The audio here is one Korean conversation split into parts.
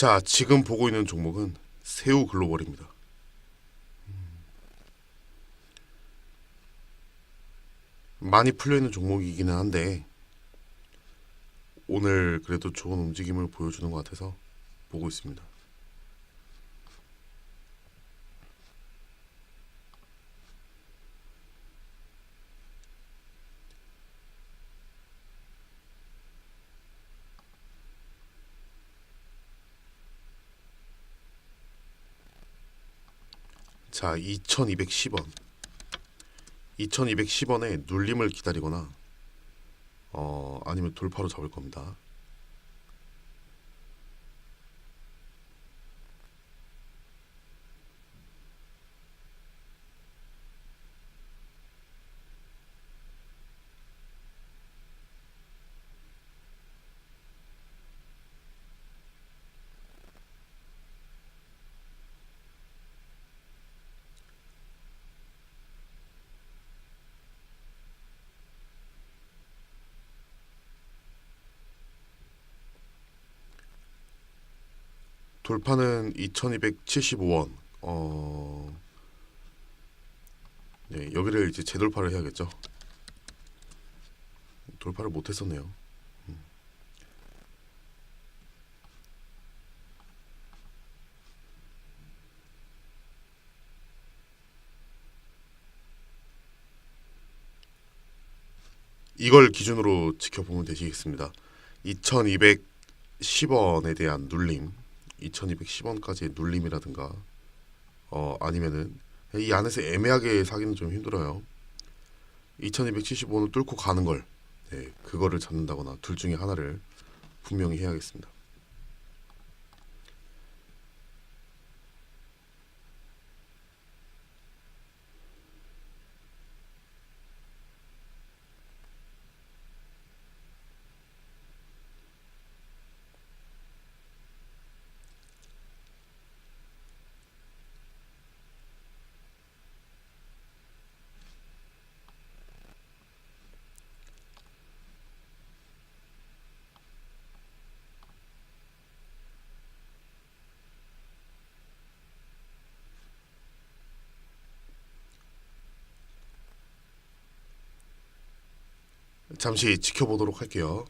자, 지금 보고 있는 종목은 새우 글로벌입니다. 많이 풀려 있는 종목이기는 한데 오늘 그래도 좋은 움직임을 보여주는 것 같아서 보고 있습니다. 자, 2210원. 2210원에 눌림을 기다리거나 어, 아니면 돌파로 잡을 겁니다. 돌파는 2275원. 어. 네, 여기를 이제 재돌파를 해야겠죠. 돌파를 못 했었네요. 음. 이걸 기준으로 지켜보면 되시겠습니다. 2210원에 대한 눌림, 2210원까지의 눌림이라든가 어 아니면은 이 안에서 애매하게 사기는 좀 힘들어요. 2275는 뚫고 가는 걸 네, 그거를 잡는다거나 둘 중에 하나를 분명히 해야겠습니다. 잠시 지켜보도록 할게요.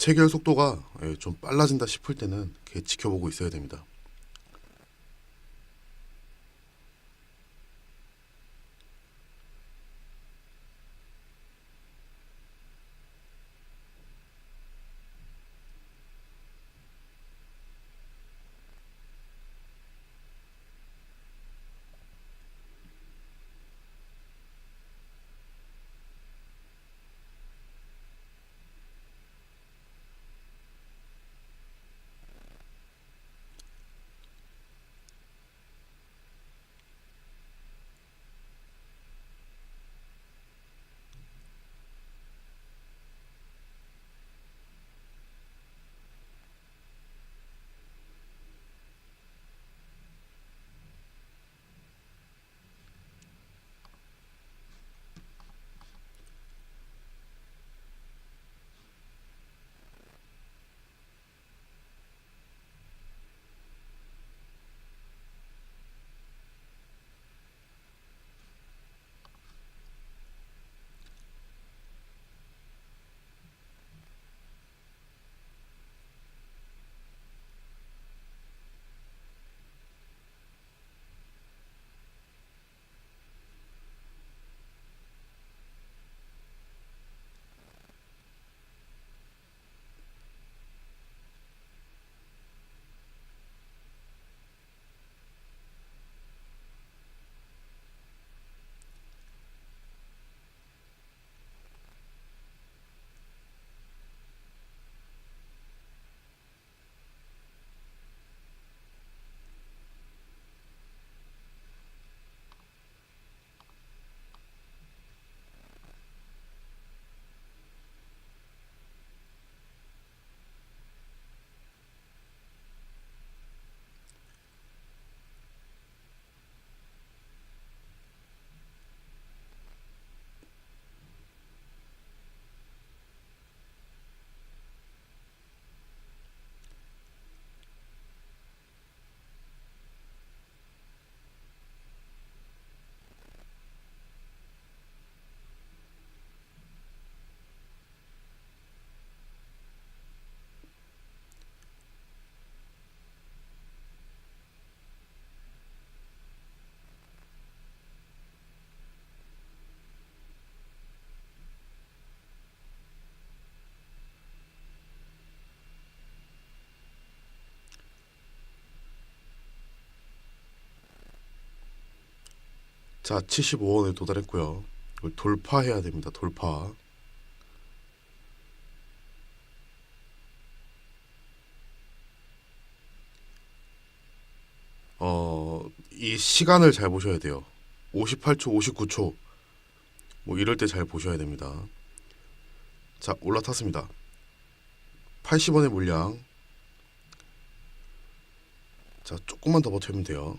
체결 속도가 예, 좀 빨라진다 싶을 때는 지켜보고 있어야 됩니다. 자, 75원에 도달했고요. 이걸 돌파해야 됩니다. 돌파. 어, 이 시간을 잘 보셔야 돼요. 58초, 59초. 뭐 이럴 때 잘 보셔야 됩니다. 자, 올라탔습니다. 80원의 물량. 자, 조금만 더 버티면 돼요.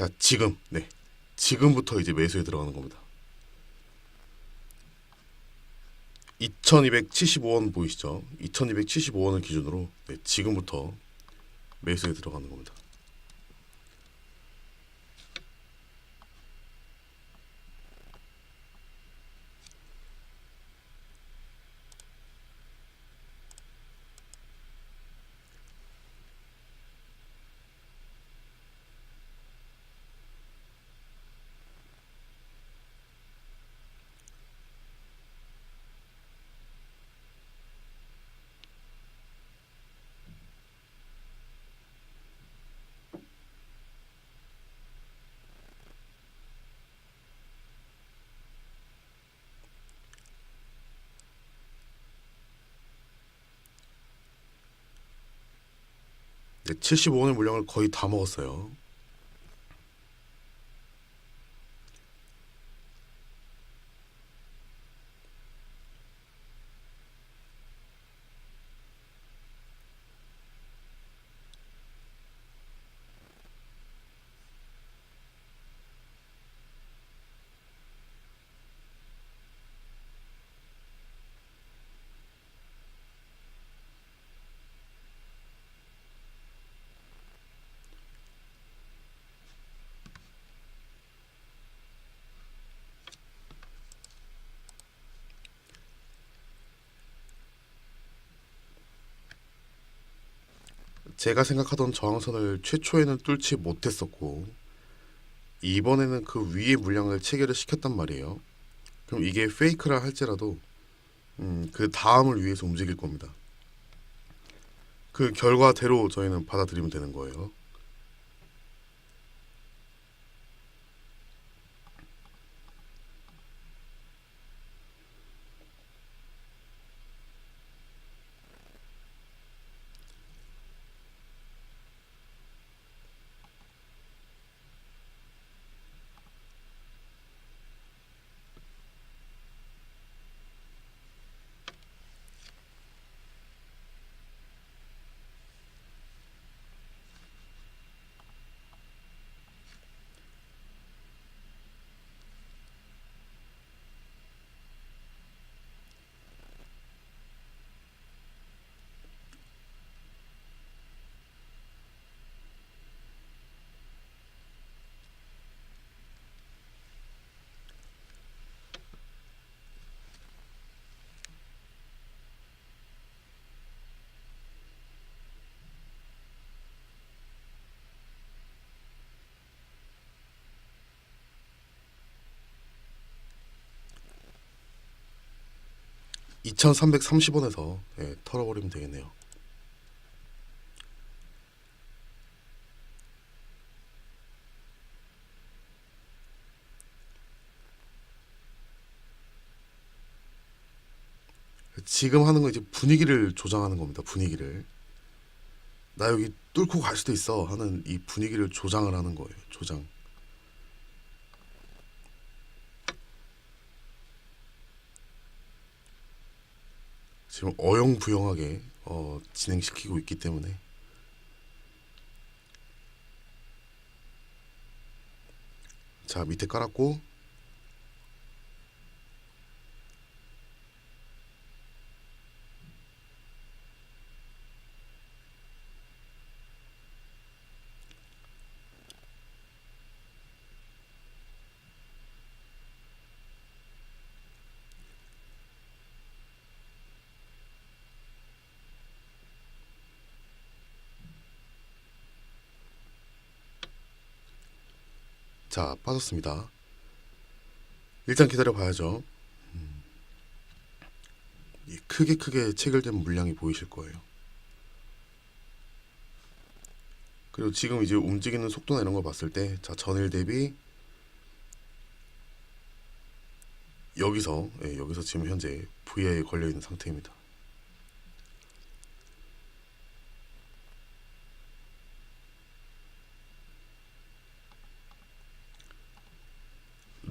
자, 지금, 네. 지금부터 이제 매수에 들어가는 겁니다. 2275원 보이시죠? 2275원을 기준으로 네, 지금부터 매수에 들어가는 겁니다. 75원의 물량을 거의 다 먹었어요. 제가 생각하던 저항선을 최초에는 뚫지 못했었고 이번에는 그 위에 물량을 체결을 시켰단 말이에요. 그럼 이게 페이크라 할지라도 음, 그 다음을 위해서 움직일 겁니다. 그 결과대로 저희는 받아들이면 되는 거예요. 이천삼백삼십 원에서 예, 털어버리면 되겠네요. 지금 하는 건 이제 분위기를 조장하는 겁니다. 분위기를 나 여기 뚫고 갈 수도 있어 하는 이 분위기를 조장을 하는 거예요. 조장. 지금 어영부영하게 어, 진행시키고 있기 때문에. 자 밑에 깔았고 자, 빠졌습니다. 일단 기다려 봐야죠. 음. 크게 크게 체결된 물량이 보이실 거예요. 그리고 지금 이제 움직이는 속도나 이런 거 봤을 때, 자, 전일 대비 여기서, 예, 여기서 지금 현재 VI에 걸려 있는 상태입니다.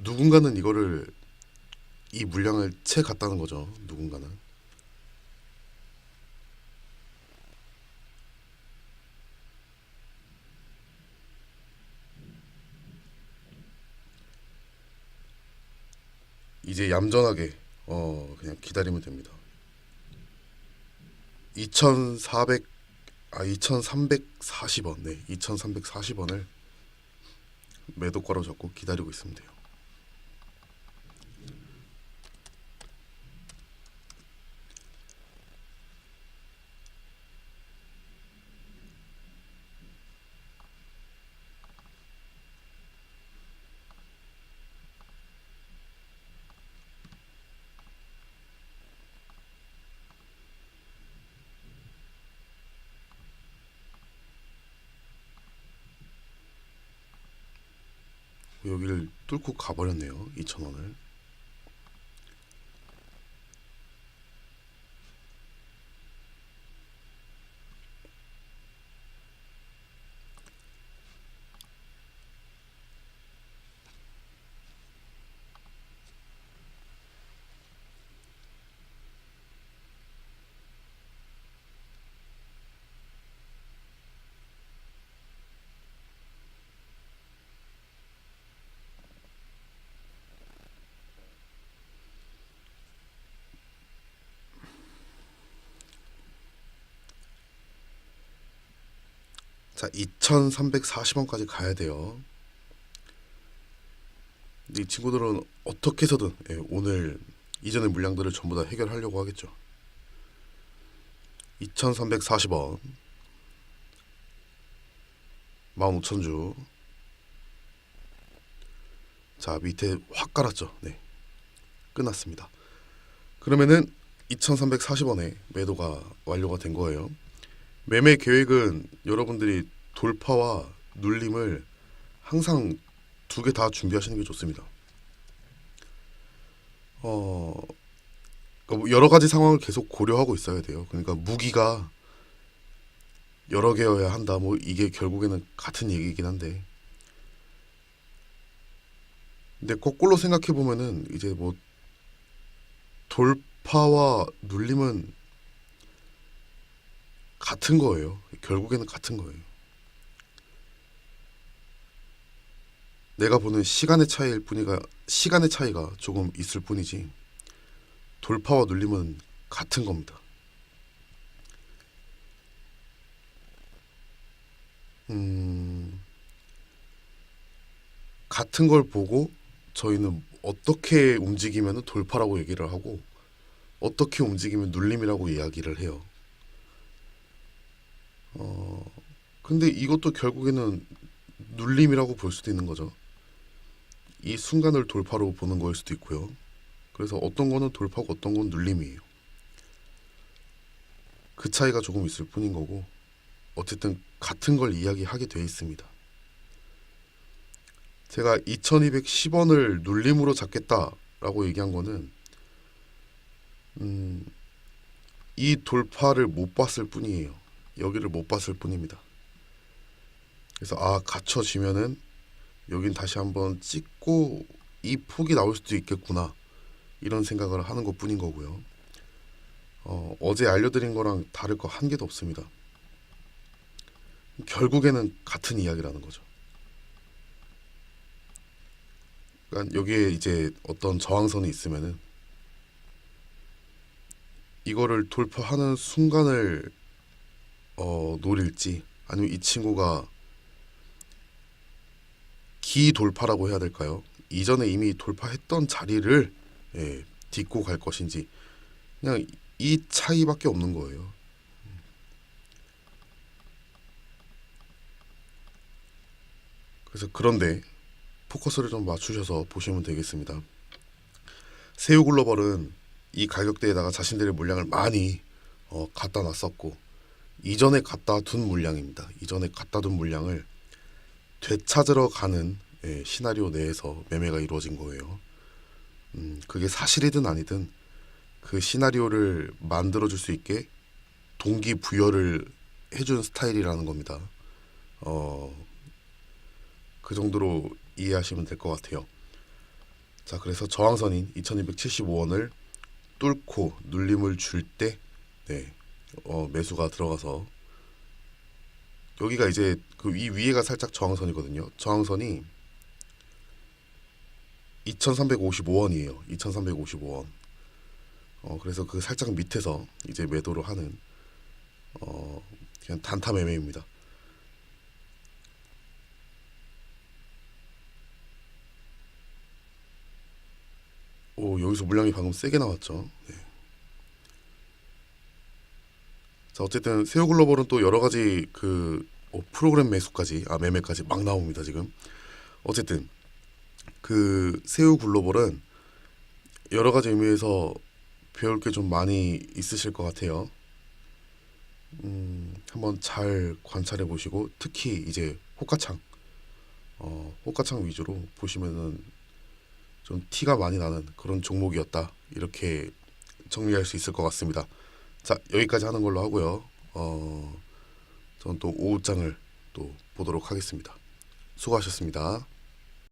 누군가는 이거를 이 물량을 채 갔다는 거죠. 누군가는. 이제 얌전하게 어 그냥 기다리면 됩니다. 2,400 아 2,340원 네 2,340원을 매도가로 잡고 기다리고 있으면 돼요. 여기를 뚫고 가버렸네요. 2,000원을. 자, 2,340원까지 가야 돼요. 이 친구들은 어떻게 해서든 예, 오늘 이전의 물량들을 전부 다 해결하려고 하겠죠. 2,340원 15,000주 자 밑에 확 깔았죠. 네 끝났습니다. 그러면은 2,340원에 매도가 완료가 된 거예요. 매매 계획은 여러분들이 돌파와 눌림을 항상 두 개 다 준비하시는 게 좋습니다. 어, 그러니까 뭐 여러 가지 상황을 계속 고려하고 있어야 돼요. 그러니까 무기가 여러 개여야 한다. 뭐 이게 결국에는 같은 얘기이긴 한데. 근데 거꾸로 생각해 보면은 이제 뭐 돌파와 눌림은 같은 거예요. 결국에는 같은 거예요. 내가 보는 시간의 차이일 뿐이가 시간의 차이가 조금 있을 뿐이지 돌파와 눌림은 같은 겁니다. 음, 같은 걸 보고 저희는 어떻게 움직이면 돌파라고 얘기를 하고 어떻게 움직이면 눌림이라고 이야기를 해요. 어, 근데 이것도 결국에는 눌림이라고 볼 수도 있는 거죠. 이 순간을 돌파로 보는 거일 수도 있고요. 그래서 어떤 거는 돌파고 어떤 건 눌림이에요. 그 차이가 조금 있을 뿐인 거고, 어쨌든 같은 걸 이야기하게 돼 있습니다. 제가 2210원을 눌림으로 잡겠다라고 얘기한 거는, 음, 이 돌파를 못 봤을 뿐이에요. 여기를 못 봤을 뿐입니다. 그래서 아 갇혀지면은 여긴 다시 한번 찍고 이 폭이 나올 수도 있겠구나 이런 생각을 하는 것 뿐인 거고요. 어, 어제 알려드린 거랑 다를 거 한 개도 없습니다. 결국에는 같은 이야기라는 거죠. 그러니까 여기에 이제 어떤 저항선이 있으면은 이거를 돌파하는 순간을 어, 노릴지 아니면 이 친구가 기 돌파라고 해야 될까요? 이전에 이미 돌파했던 자리를 예, 딛고 갈 것인지 그냥 이 차이밖에 없는 거예요. 그래서 그런데 포커스를 좀 맞추셔서 보시면 되겠습니다. 새우 글로벌은 이 가격대에다가 자신들의 물량을 많이 어, 갖다 놨었고 이전에 갖다 둔 물량입니다. 이전에 갖다 둔 물량을 되찾으러 가는 예, 시나리오 내에서 매매가 이루어진 거예요. 음, 그게 사실이든 아니든 그 시나리오를 만들어 줄 수 있게 동기 부여를 해준 스타일이라는 겁니다. 어, 그 정도로 이해하시면 될 것 같아요. 자, 그래서 저항선인 2275원을 뚫고 눌림을 줄 때, 네, 어, 매수가 들어가서 여기가 이제 그 위 위에가 살짝 저항선이거든요. 저항선이 2,355원이에요. 2,355원. 어 그래서 그 살짝 밑에서 이제 매도를 하는 어 그냥 단타 매매입니다. 오 여기서 물량이 방금 세게 나왔죠. 네. 자 어쨌든 세오 글로벌은 또 여러 가지 그 어, 프로그램 매수까지 아 매매까지 막 나옵니다 지금. 어쨌든 그 세우 글로벌은 여러 가지 의미에서 배울 게 좀 많이 있으실 것 같아요. 음, 한번 잘 관찰해 보시고 특히 이제 호가창, 어, 호가창 위주로 보시면은 좀 티가 많이 나는 그런 종목이었다 이렇게 정리할 수 있을 것 같습니다. 자 여기까지 하는 걸로 하고요. 어, 저는 또 오후장을 또 보도록 하겠습니다. 수고하셨습니다.